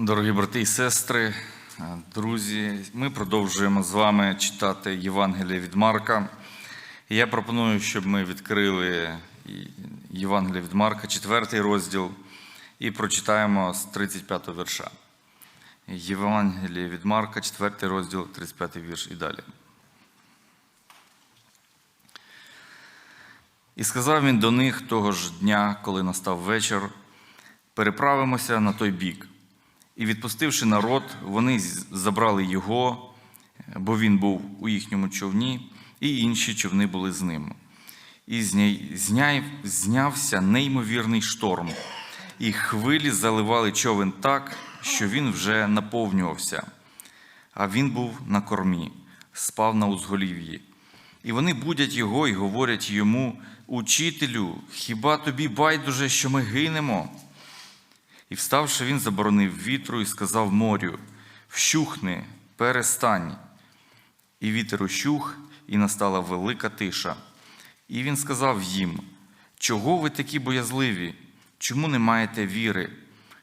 Дорогі брати і сестри, е, друзі, ми продовжуємо з вами читати Євангеліє від Марка. Я пропоную, щоб ми відкрили Євангеліє від Марка, четвертий розділ, і прочитаємо з 35 вірша. Євангеліє від Марка, четвертий розділ, 35 вірш і далі. І сказав він до них того ж дня, коли настав вечір, переправимося на той бік. І відпустивши народ, вони забрали його, бо він був у їхньому човні, і інші човни були з ним. І знявся неймовірний шторм, і хвилі заливали човен так, що він вже наповнювався. А він був на кормі, спав на узголів'ї. І вони будять його і говорять йому: Учителю, хіба тобі байдуже, що ми гинемо? І вставши, він заборонив вітру і сказав морю: Вщухни, перестань. І вітер ущух, і настала велика тиша. І він сказав їм: Чого ви такі боязливі? Чому не маєте віри?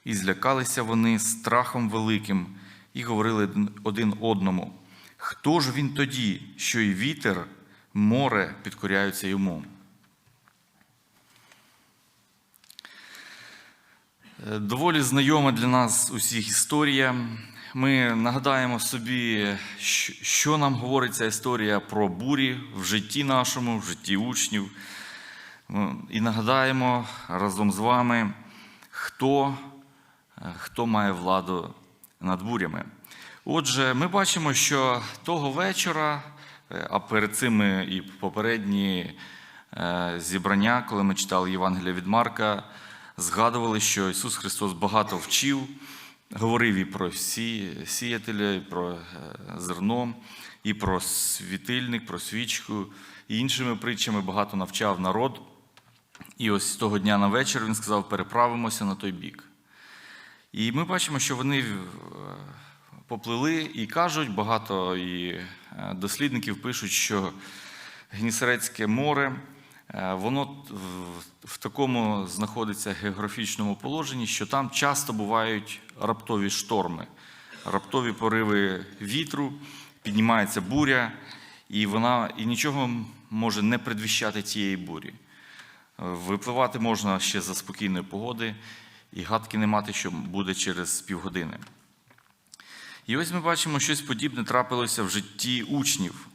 І злякалися вони страхом великим, і говорили один одному: Хто ж він тоді, що і вітер, море підкоряються йому? Доволі знайома для нас усіх історія. Ми нагадаємо собі, що- нам говорить ця історія про бурі в житті нашому, в житті учнів. Ну, І нагадаємо разом з вами, хто, е, хто має владу над бурями. Отже, ми бачимо, що того вечора, е, а перед цим і попередні е, зібрання, коли ми читали Євангелія від Марка, згадували, що Ісус Христос багато вчив, говорив і про сі, сіятеля, і про е, зерно, і про світильник, про свічку, і іншими притчами багато навчав народ. І ось з того дня на вечір він сказав: переправимося на той бік. І ми бачимо, що вони е, поплили і кажуть, багато і е, дослідників пишуть, що Гнісерецьке море, воно в- такому знаходиться географічному положенні, що там часто бувають раптові шторми, раптові пориви вітру, піднімається буря, і вона і нічого може не предвіщати цієї бурі. Випливати можна ще за спокійної погоди, і гадки не мати, що буде через півгодини. І ось ми бачимо, щось подібне трапилося в житті учнів.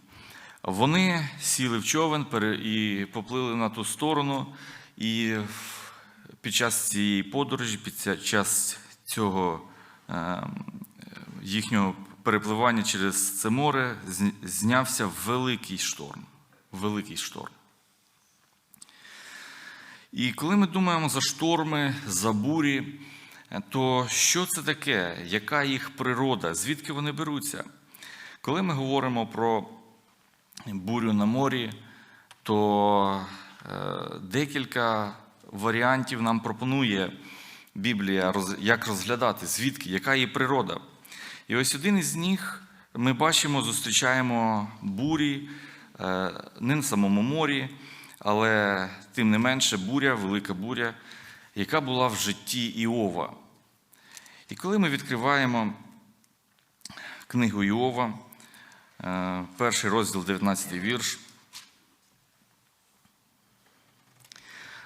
Вони сіли в човен і поплили на ту сторону, і під час цієї подорожі, під час цього е, їхнього перепливання через це море знявся великий шторм. Великий шторм. І коли ми думаємо за шторми, за бурі, то що це таке? Яка їх природа? Звідки вони беруться? Коли ми говоримо про бурю на морі, то е, декілька варіантів нам пропонує Біблія, як розглядати, звідки, яка її природа. І ось один із них ми бачимо, зустрічаємо бурі е, не на самому морі, але тим не менше буря, велика буря, яка була в житті Іова. І коли ми відкриваємо книгу Іова, перший розділ, 19 вірш,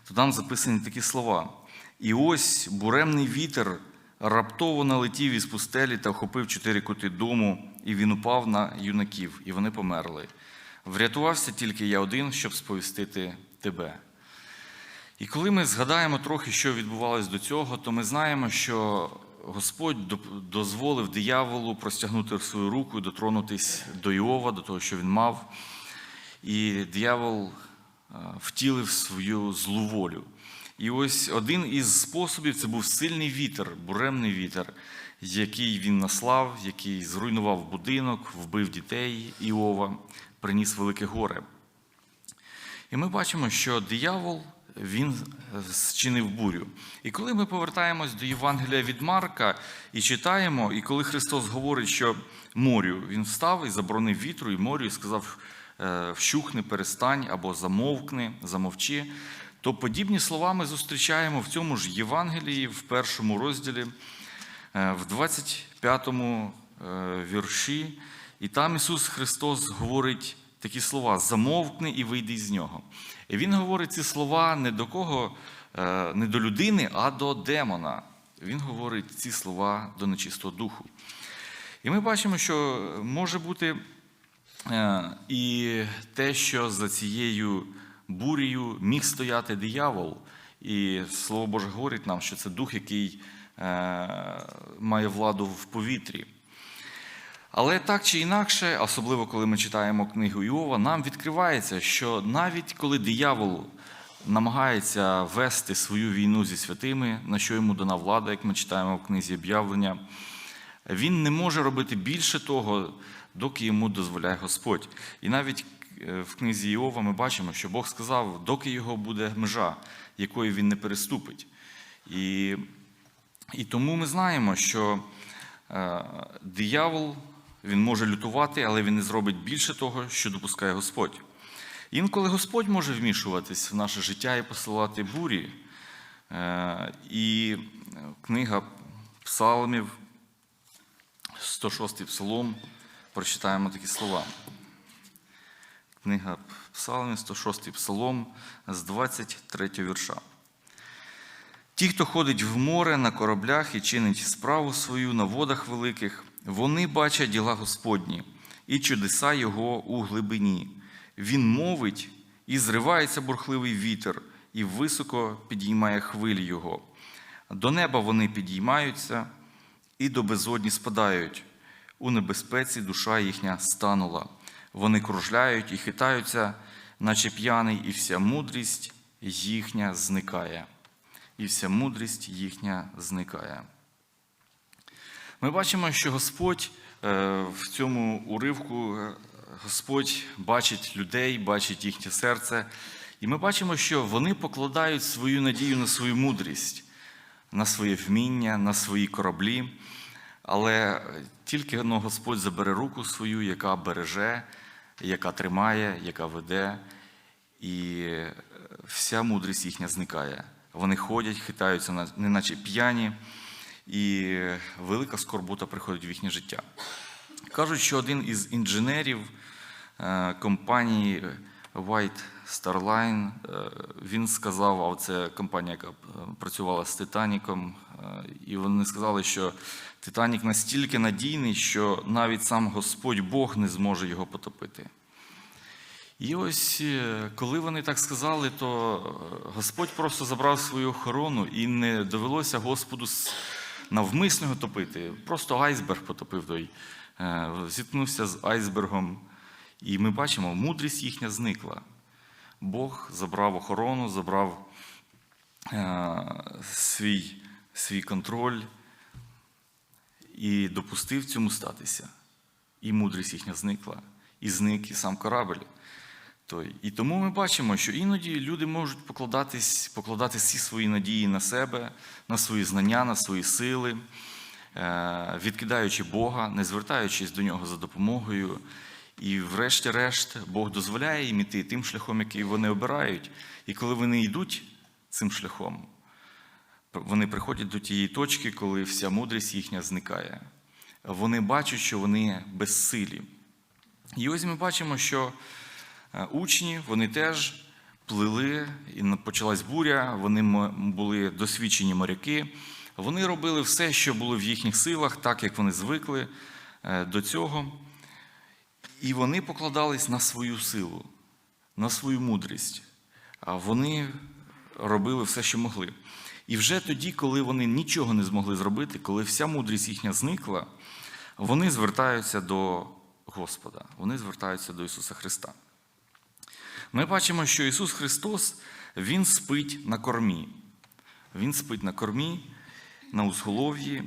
то там записані такі слова. І ось буремний вітер раптово налетів із пустелі та охопив чотири кути дому, і він упав на юнаків, і вони померли. Врятувався тільки я один, щоб сповістити тебе. І коли ми згадаємо трохи, що відбувалось до цього, то ми знаємо, що Господь дозволив дияволу простягнути свою руку і дотронутись до Іова, до того, що він мав. І диявол втілив свою злу волю. І ось один із способів це був сильний вітер, буремний вітер, який він наслав, який зруйнував будинок, вбив дітей Іова, приніс велике горе. І ми бачимо, що диявол він зчинив бурю. І коли ми повертаємось до Євангелія від Марка і читаємо, і коли Христос говорить, що морю він встав і заборонив вітру і морю, і сказав: е, вщухни, перестань або замовкни, замовчи, то подібні слова ми зустрічаємо в цьому ж Євангелії, в першому розділі, е, в 25-му е, вірші, і там Ісус Христос говорить такі слова: замовкни і вийди з нього. І Він говорить ці слова не до кого, е, не до людини, а до демона. Він говорить ці слова до нечистого духу. І ми бачимо, що може бути е, і те, що за цією бурею міг стояти диявол. І Слово Боже говорить нам, що це дух, який е, має владу в повітрі. Але так чи інакше, особливо коли ми читаємо книгу Іова, нам відкривається, що навіть коли диявол намагається вести свою війну зі святими, на що йому дана влада, як ми читаємо в книзі об'явлення, він не може робити більше того, доки йому дозволяє Господь. І навіть е, в книзі Іова ми бачимо, що Бог сказав, доки його буде межа, якої він не переступить. І, і тому ми знаємо, що е, диявол він може лютувати, але він не зробить більше того, що допускає Господь. Інколи Господь може вмішуватись в наше життя і посилати бурі. Е, І книга Псалмів, 106 псалом, прочитаємо такі слова. Книга Псалмів, 106 псалом з 23 вірша. Ті, хто ходить в море на кораблях і чинить справу свою на водах великих, вони бачать діла Господні і чудеса Його у глибині. Він мовить, і зривається бурхливий вітер, і високо підіймає хвилі Його. До неба вони підіймаються, і до безодні спадають. У небезпеці душа їхня станула. Вони кружляють і хитаються, наче п'яний, і вся мудрість їхня зникає. І вся мудрість їхня зникає. Ми бачимо, що Господь е, в цьому уривку е, Господь бачить людей, бачить їхнє серце. І ми бачимо, що вони покладають свою надію на свою мудрість, на своє вміння, на свої кораблі. Але тільки ну, Господь забере руку свою, яка береже, яка тримає, яка веде, і вся мудрість їхня зникає. Вони ходять, хитаються, неначе п'яні, і велика скорбота приходить в їхнє життя. Кажуть, що один із інженерів е, компанії White Star е, він сказав, а це компанія, яка працювала з Титаніком, е, і вони сказали, що Титанік настільки надійний, що навіть сам Господь Бог не зможе його потопити. І ось коли вони так сказали, то Господь просто забрав свою охорону і не довелося Господу навмисно його топити. Просто айсберг потопив той, зіткнувся з айсбергом. І ми бачимо, мудрість їхня зникла. Бог забрав охорону, забрав свій, свій контроль і допустив цьому статися. І мудрість їхня зникла, і зник і сам корабель. Той. І тому ми бачимо, що іноді люди можуть покладатись, покладати всі свої надії на себе, на свої знання, на свої сили, відкидаючи Бога, не звертаючись до нього за допомогою. І, врешті-решт, Бог дозволяє їм іти тим шляхом, який вони обирають. І коли вони йдуть цим шляхом, вони приходять до тієї точки, коли вся мудрість їхня зникає. Вони бачать, що вони безсилі. І ось ми бачимо, що учні вони теж плили, і почалась буря, вони були досвідчені моряки. Вони робили все, що було в їхніх силах, так як вони звикли до цього. І вони покладались на свою силу, на свою мудрість. А вони робили все, що могли. І вже тоді, коли вони нічого не змогли зробити, коли вся мудрість їхня зникла, вони звертаються до Господа, вони звертаються до Ісуса Христа. Ми бачимо, що Ісус Христос Він спить на кормі. Він спить на кормі, на узголов'ї,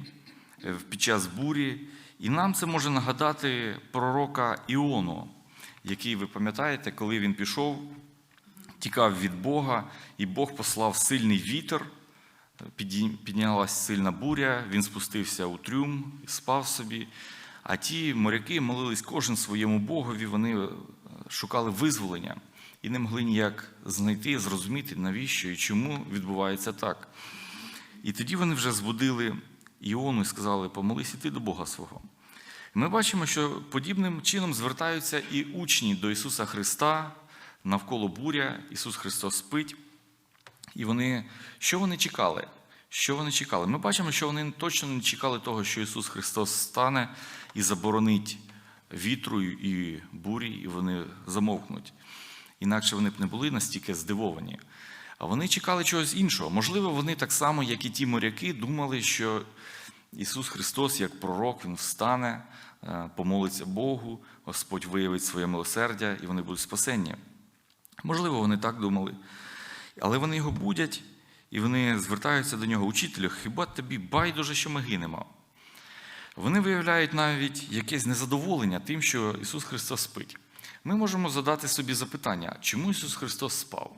під час бурі. І нам це може нагадати пророка Іону, який, ви пам'ятаєте, коли він пішов, тікав від Бога, і Бог послав сильний вітер, піднялася сильна буря, він спустився у трюм, спав собі. А ті моряки молились кожен своєму Богові, вони шукали визволення і не могли ніяк знайти, зрозуміти, навіщо і чому відбувається так. І тоді вони вже збудили Іону і сказали, помолись і ти до Бога свого. Ми бачимо, що подібним чином звертаються і учні до Ісуса Христа навколо буря, Ісус Христос спить. І вони, що вони чекали? Що вони чекали? Ми бачимо, що вони точно не чекали того, що Ісус Христос стане і заборонить вітру і бурі, і вони замовкнуть. Інакше вони б не були настільки здивовані. А вони чекали чогось іншого. Можливо, вони так само, як і ті моряки, думали, що Ісус Христос, як пророк, Він встане, е, помолиться Богу, Господь виявить своє милосердя, і вони будуть спасені. Можливо, вони так думали. Але вони його будять, і вони звертаються до нього, учителю, хіба тобі байдуже, що ми гинемо? Вони виявляють навіть якесь незадоволення тим, що Ісус Христос спить. Ми можемо задати собі запитання, чому Ісус Христос спав?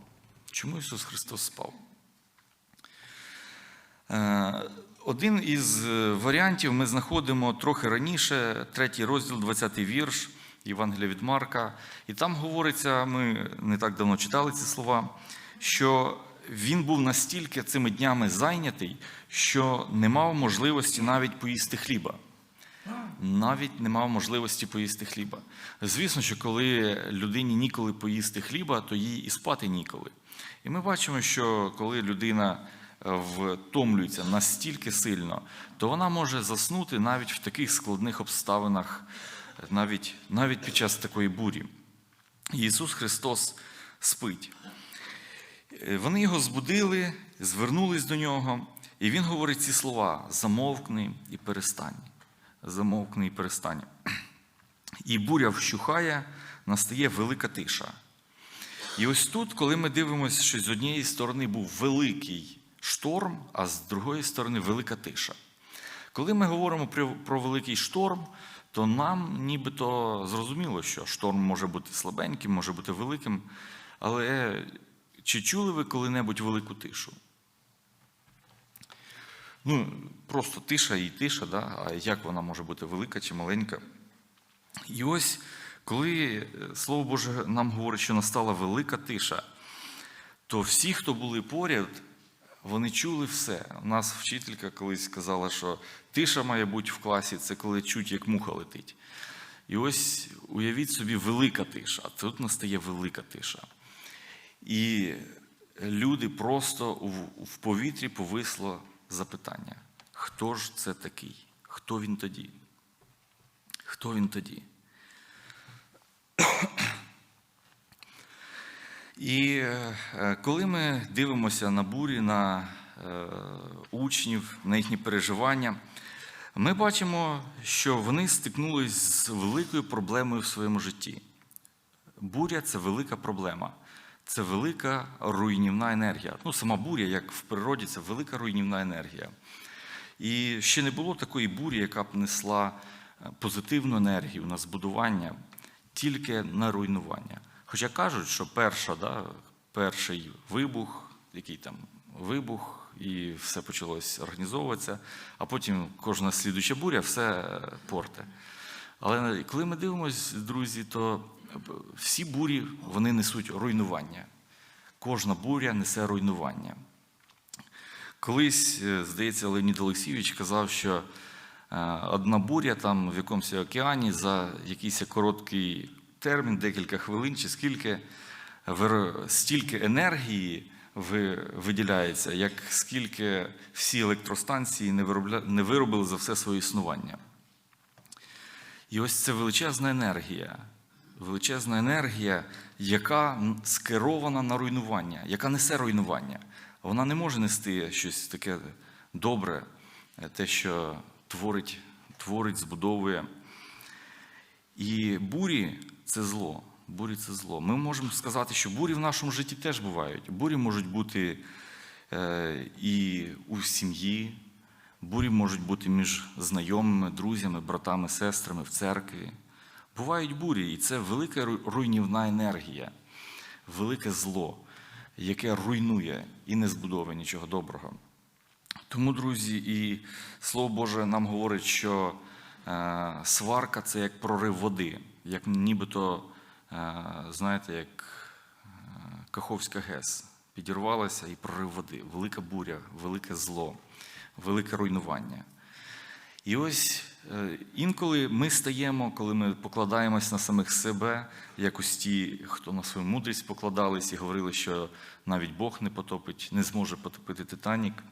Чому Ісус Христос спав? Е, Один із е, варіантів ми знаходимо трохи раніше, третій розділ, 20 вірш Євангелія від Марка. І там говориться, ми не так давно читали ці слова, що він був настільки цими днями зайнятий, що не мав можливості навіть поїсти хліба. Навіть не мав можливості поїсти хліба. Звісно, що коли людині ніколи поїсти хліба, то їй і спати ніколи. І ми бачимо, що коли людина е, втомлюється настільки сильно, то вона може заснути навіть в таких складних обставинах, навіть, навіть під час такої бурі. Ісус Христос спить. Е, Вони його збудили, звернулись до нього, і він говорить ці слова: замовкни і перестань. Замовкни і перестань. І буря вщухає, настає велика тиша. І ось тут, коли ми дивимося, що з однієї сторони був великий шторм, а з другої сторони велика тиша. Коли ми говоримо про великий шторм, то нам нібито зрозуміло, що шторм може бути слабеньким, може бути великим. Але чи чули ви коли-небудь велику тишу? Ну, просто тиша і тиша, да? а як вона може бути велика чи маленька? І ось коли е, Слово Боже нам говорить, що настала велика тиша, то всі, хто були поряд, вони чули все. У нас вчителька колись сказала, що тиша має бути в класі, це коли чуть, як муха летить. І ось уявіть собі велика тиша, тут настає велика тиша. І люди просто в повітрі повисло запитання: хто ж це такий? Хто він тоді? Хто він тоді? І е, коли ми дивимося на бурі, на е, учнів, на їхні переживання, ми бачимо, що вони стикнулись з великою проблемою в своєму житті. Буря це велика проблема, це велика руйнівна енергія. Ну, сама буря, як в природі, це велика руйнівна енергія. І ще не було такої бурі, яка б несла е, позитивну енергію на збудування, тільки на руйнування. Хоча кажуть, що перша, да, перший вибух, який там вибух, і все почалось організовуватися, а потім кожна слідуча буря все е, порте. Але коли ми дивимося, друзі, то всі бурі вони несуть руйнування. Кожна буря несе руйнування. Колись, е, здається, Леонід Олексійович казав, що е, одна буря там в якомусь океані за якийсь короткий термін, декілька хвилин, чи скільки стільки енергії виділяється, як скільки всі електростанції не не виробили за все своє існування. І ось це величезна енергія, величезна енергія, яка скерована на руйнування, яка несе руйнування. Вона не може нести щось таке добре, е, те, що творить, творить, збудовує. І бурі це зло. Бурі це зло. Ми можемо сказати, що бурі в нашому житті теж бувають. Бурі можуть бути е, і у сім'ї, бурі можуть бути між знайомими, друзями, братами, сестрами в церкві. Бувають бурі, і це велика руйнівна енергія, велике зло, яке руйнує і не збудовує нічого доброго. Тому, друзі, і Слово Боже нам говорить, що е, сварка це як прорив води, як нібито, е, знаєте, як е, Каховська ГЕС. Підірвалася і прорив води, велика буря, велике зло, велике руйнування. І ось інколи ми стаємо, коли ми покладаємось на самих себе, як ось ті, хто на свою мудрість покладались і говорили, що навіть Бог не потопить, не зможе потопити Титанік.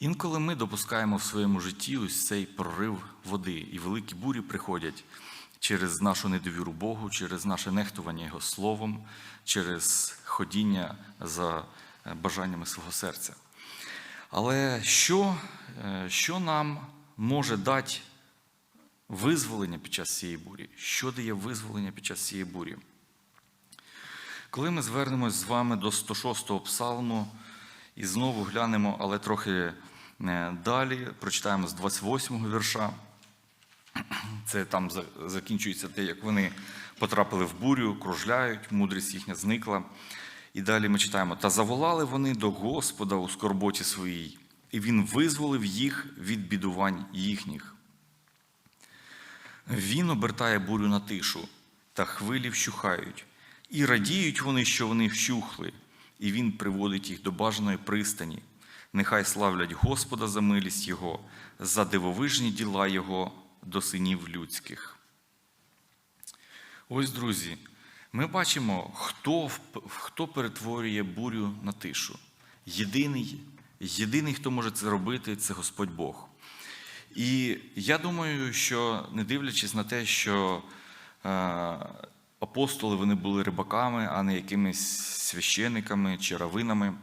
Інколи ми допускаємо в своєму житті ось цей прорив води, і великі бурі приходять через нашу недовіру Богу, через наше нехтування Його словом, через ходіння за е, бажаннями свого серця. Але що, е, що нам може дати визволення під час цієї бурі? Що дає визволення під час цієї бурі? Коли ми звернемось з вами до 106-го псалму і знову глянемо, але трохи е, далі, прочитаємо з 28-го вірша. Це там закінчується те, як вони потрапили в бурю, кружляють, мудрість їхня зникла. І далі ми читаємо: та заволали вони до Господа у скорботі своїй, і Він визволив їх від бідувань їхніх. Він обертає бурю на тишу, та хвилі вщухають, і радіють вони, що вони вщухли, і він приводить їх до бажаної пристані. Нехай славлять Господа за милість Його, за дивовижні діла Його до синів людських. Ось, друзі, ми бачимо, хто, хто перетворює бурю на тишу. Єдиний, єдиний, хто може це робити, це Господь Бог. І я думаю, що не дивлячись на те, що е, апостоли вони були рибаками, а не якимись священиками чи равинами,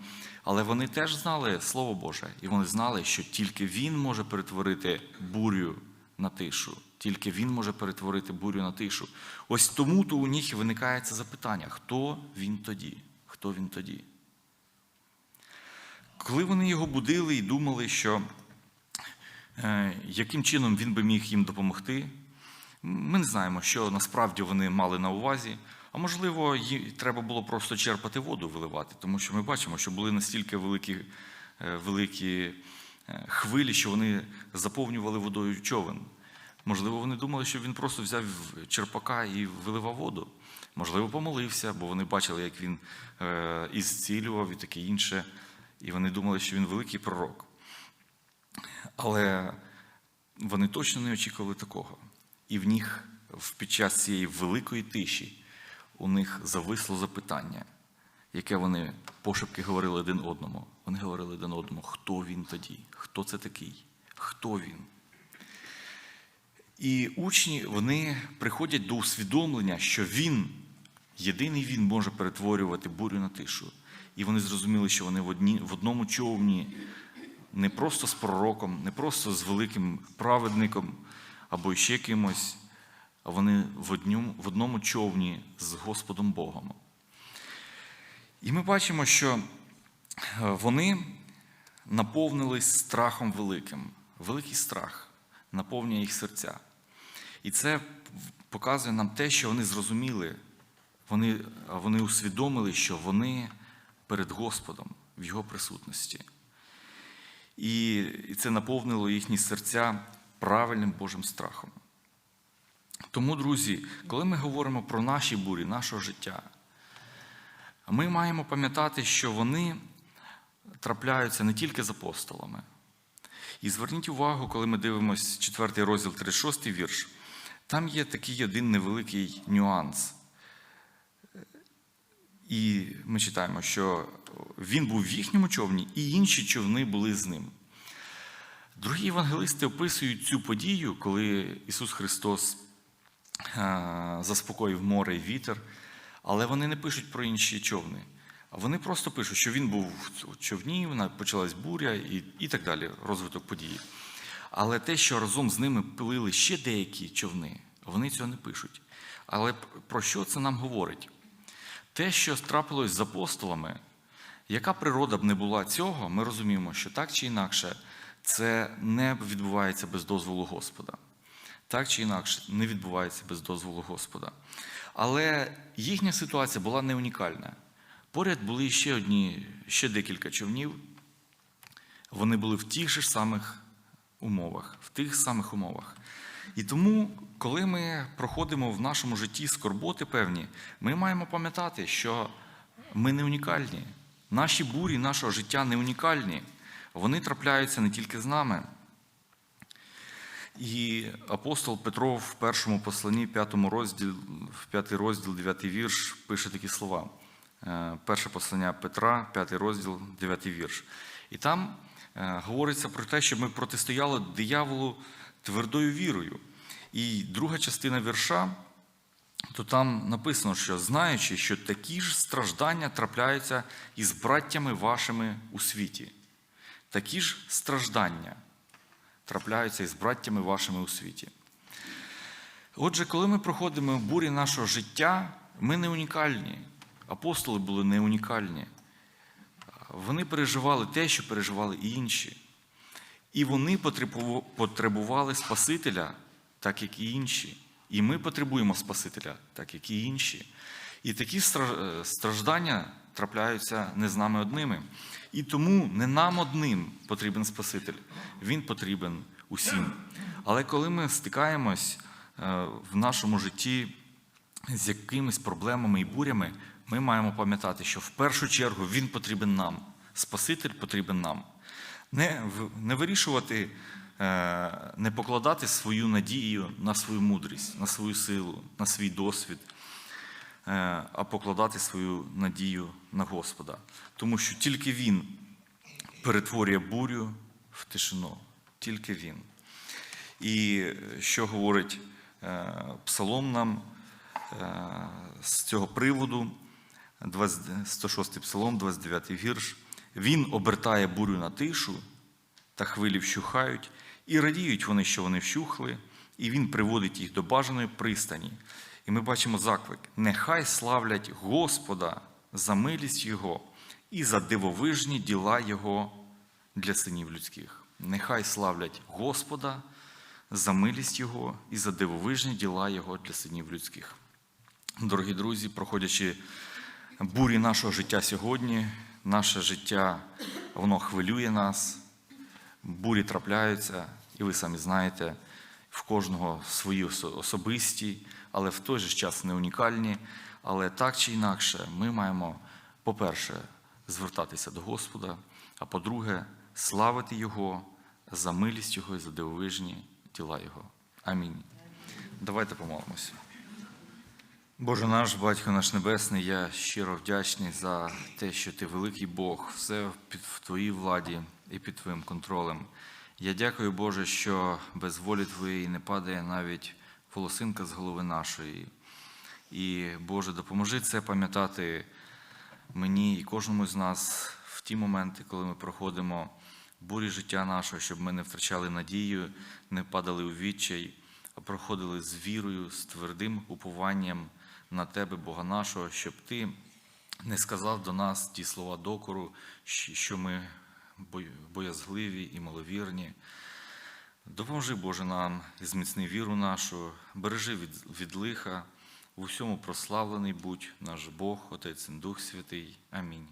але вони теж знали Слово Боже, і вони знали, що тільки Він може перетворити бурю на тишу. Тільки він може перетворити бурю на тишу. Ось тому то у них і виникає це запитання: хто він тоді? Хто він тоді? Коли вони його будили і думали, що е, яким чином він би міг їм допомогти, ми не знаємо, що насправді вони мали на увазі. А можливо, їй треба було просто черпати воду, виливати, тому що ми бачимо, що були настільки великі, е, великі е, хвилі, що вони заповнювали водою човен. Можливо, вони думали, що він просто взяв черпака і виливав воду. Можливо, помолився, бо вони бачили, як він і зцілював і таке інше. І вони думали, що він великий пророк. Але вони точно не очікували такого. І в них під час цієї великої тиші у них зависло запитання, яке вони пошепки говорили один одному. Вони говорили один одному, хто він тоді, хто це такий, хто він. І учні вони приходять до усвідомлення, що він, єдиний він може перетворювати бурю на тишу. І вони зрозуміли, що вони в, одні, в одному човні не просто з пророком, не просто з великим праведником або ще кимось, а вони в одному, в одному човні з Господом Богом. І ми бачимо, що е, вони наповнились страхом великим. Великий страх наповнює їх серця. І це показує нам те, що вони зрозуміли, вони, вони усвідомили, що вони перед Господом в Його присутності. І це наповнило їхні серця правильним Божим страхом. Тому, друзі, коли ми говоримо про наші бурі, нашого життя, ми маємо пам'ятати, що вони трапляються не тільки з апостолами. І зверніть увагу, коли ми дивимося 4 розділ 36 вірш, там є такий один невеликий нюанс. І ми читаємо, що він був в їхньому човні, і інші човни були з ним. Другі євангелисти описують цю подію, коли Ісус Христос е, заспокоїв море і вітер, але вони не пишуть про інші човни. Вони просто пишуть, що він був в човні, почалась буря і, і так далі, розвиток події. Але те, що разом з ними плили ще деякі човни, вони цього не пишуть. Але про що це нам говорить? Те, що трапилось з апостолами, яка природа б не була цього, ми розуміємо, що так чи інакше це не відбувається без дозволу Господа. Так чи інакше не відбувається без дозволу Господа. Але їхня ситуація була не унікальна. Поряд були ще одні, ще декілька човнів. Вони були в тих же самих умовах, в тих самих умовах. І тому, коли ми проходимо в нашому житті скорботи певні, ми маємо пам'ятати, що ми не унікальні. Наші бурі нашого життя не унікальні. Вони трапляються не тільки з нами. І апостол Петро в першому посланні, п'ятому розділ, в п'ятий розділ, дев'ятий вірш, пише такі слова. Е, Перше послання Петра, п'ятий розділ, дев'ятий вірш. І там е, говориться про те, щоб ми протистояли дияволу твердою вірою. І друга частина вірша, то там написано, що знаючи, що такі ж страждання трапляються із браттями вашими у світі. Такі ж страждання трапляються із браттями вашими у світі. Отже, коли ми проходимо бурі нашого життя, ми не унікальні. Апостоли були не унікальні. Вони переживали те, що переживали і інші. І вони потребували Спасителя, так як і інші. І ми потребуємо Спасителя, так як і інші. І такі е, страждання трапляються не з нами одними. І тому не нам одним потрібен Спаситель, Він потрібен усім. Але коли ми стикаємось е, в нашому житті з якимись проблемами і бурями, ми маємо пам'ятати, що в першу чергу Він потрібен нам, Спаситель потрібен нам. Не, не вирішувати, е, не покладати свою надію на свою мудрість, на свою силу, на свій досвід, е, а покладати свою надію на Господа. Тому що тільки Він перетворює бурю в тишину, тільки Він. І що говорить е, Псалом нам з цього приводу, 106 Псалом, 29 вірш. Він обертає бурю на тишу, та хвилі вщухають, і радіють вони, що вони вщухли, і він приводить їх до бажаної пристані. І ми бачимо заклик: нехай славлять Господа за милість Його і за дивовижні діла Його для синів людських. Нехай славлять Господа за милість Його і за дивовижні діла Його для синів людських. Дорогі друзі, проходячи бурі нашого життя сьогодні, наше життя воно хвилює нас, бурі трапляються, і ви самі знаєте, в кожного свої особисті, але в той же час не унікальні. Але так чи інакше, ми маємо, по-перше, звертатися до Господа, а по-друге, славити Його за милість Його і за дивовижні діла Його. Амінь. Давайте помолимося. Боже наш, Батько наш Небесний, я щиро вдячний за те, що ти великий Бог, все під в твоїй владі і під твоїм контролем. Я дякую, Боже, що без волі Твоєї не падає навіть волосинка з голови нашої. І, Боже, допоможи це пам'ятати мені і кожному з нас в ті моменти, коли ми проходимо бурі життя нашого, щоб ми не втрачали надію, не падали у відчай, а проходили з вірою, з твердим упованням на Тебе, Бога нашого, щоб Ти не сказав до нас ті слова докору, що ми боязливі і маловірні. Допоможи, Боже, нам і зміцни віру нашу, бережи від, від лиха, в усьому прославлений будь наш Бог, Отець і Дух Святий. Амінь.